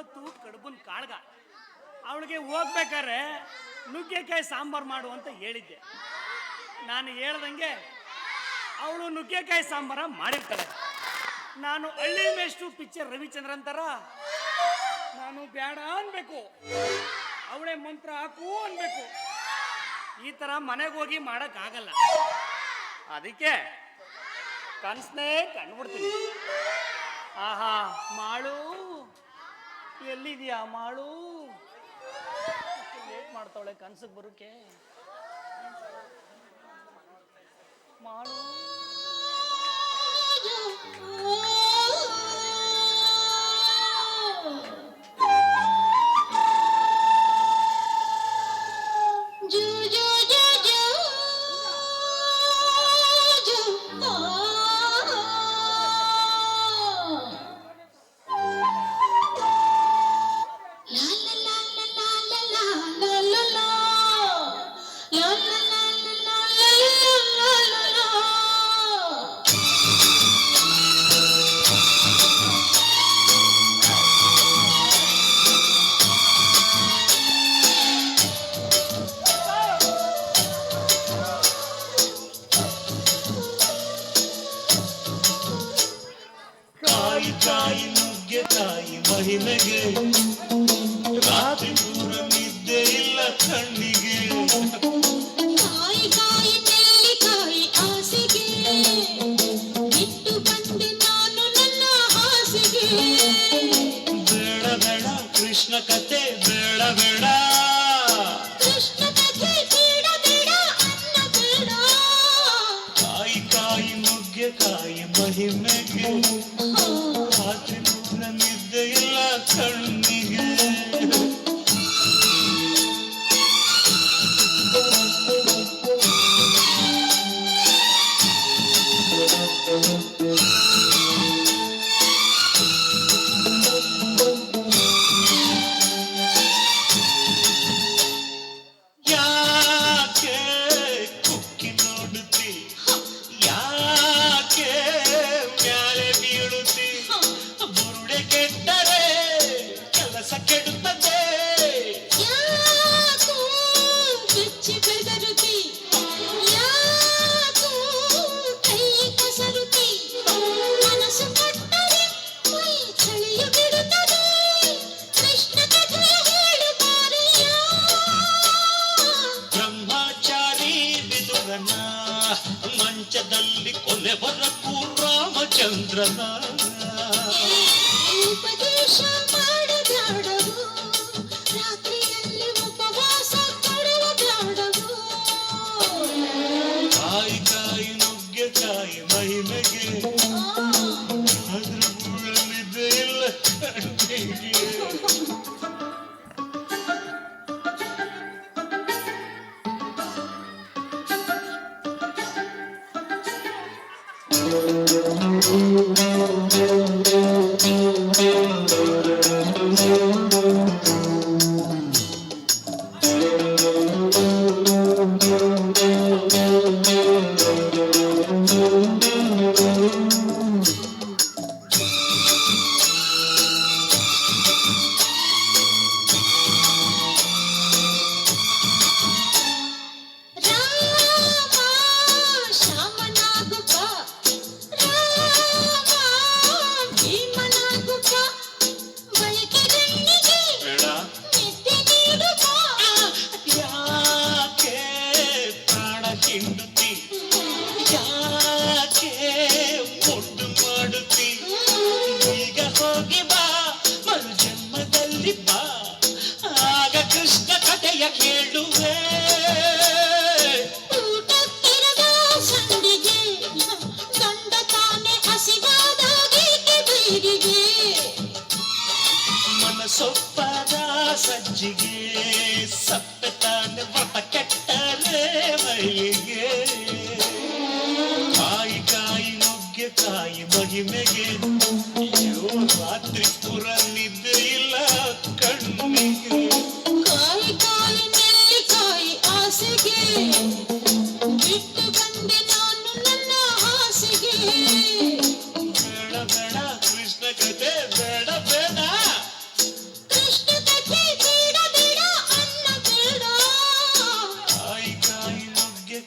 ಇವತ್ತು ಕಡುಬನ್ ಕಾಳ್ಗ. ಅವಳಿಗೆ ಹೋಗ್ಬೇಕಾದ್ರೆ ನುಗ್ಗೆಕಾಯಿ ಸಾಂಬಾರು ಮಾಡು ಅಂತ ಹೇಳಿದ್ದೆ. ನಾನು ಹೇಳ್ದಂಗೆ ಅವಳು ನುಗ್ಗೆಕಾಯಿ ಸಾಂಬಾರ ಮಾಡಿರ್ತಾಳೆ. ನಾನು ಹಳ್ಳಿ ಮೇಷ್ಟು ಪಿಕ್ಚರ್ ರವಿಚಂದ್ರನ್ ಅಂತಾರ ನಾನು ಬೇಡ ಅನ್ಬೇಕು. ಅವಳೇ ಮಂತ್ರ ಹಾಕು ಅನ್ಬೇಕು. ಈ ಥರ ಮನೆಗೆ ಹೋಗಿ ಮಾಡೋಕ್ಕಾಗಲ್ಲ. ಅದಕ್ಕೆ ಕನ್ಸನ್ನೇ ಕಂಡ್ಬಿಡ್ತೀನಿ. ಆಹಾ ಮಾಳು ಎಲ್ಲಿದ್ಯಾ ಮಾಳು? ಲೇಟ್ ಮಾಡ್ತಾವಳೆ ಕನ್ಸಕ್ ಬರೋಕೆ. ಮಾಳು. ಕಾಯಿ ತಾಯಿ ಕಾಯಿ ಮಹಿಮೆಗೆ. ರಾತ್ರಿ ದೂರ ನಿದ್ದೆ ಇಲ್ಲ ಕಣ್ಣಿಗೆ. ಕಾಯಿ ಕಾಯಿ ಬೇಡ ಬೇಡ ಕೃಷ್ಣ ಕಥೆ ಬೇಡ ಬೇಡ. ಕಾಯಿ ಕಥೆ ಬೇಡ ಬೇಡ ಅನ್ನ ಬೇಡ ಕಾಯಿ ಕಾಯಿ ನುಗ್ಗೆ ಮಹಿಮೆಗೆ ರಾತ್ರಿ ನಿದ್ದೆಯಲ್ಲ ಕಣ್ಣಿಗೆ. చంద్రనా ಹಿಂಡುತ್ತಿ ಯಾಕೆ ಒಟ್ಟು ಮಾಡುತ್ತಿ ಈಗ ಹೋಗಿ ಬಾ ಮರು ಜನ್ಮದಲ್ಲಿ ಬಾ ಆಗ ಕೃಷ್ಣ ಕಥೆಯ ಕೇಳುವೆ ಮನಸೊಪ್ಪದ ಸಜ್ಜಿಗೆ ಸಪ್ಪೆ ಮಹಿಮೆಗೆ ಅಯ್ಯೋ ರಾತ್ರಿ ಪುರ ನಿದ್ದೆ ಇಲ್ಲ ಕಣ್ಣಿಗೆ ಕಾಯಿ ಕಾಯಿ ನೆಲ್ಲಿಕಾಯಿ ಆಸೆಗೆ ಬಿಟ್ಟು ಬಂದೆ ನಾನು ನನ್ನ ಆಸೆಗೆ ಬೇಡ ಬೇಡ ಕೃಷ್ಣ ಕತೆ ಬೇಡ ಬೇಡ ಕೃಷ್ಣ ಕತೆ ಬೇಡ ಕಾಯಿ ಕಾಯಿ ನುಗ್ಗೆ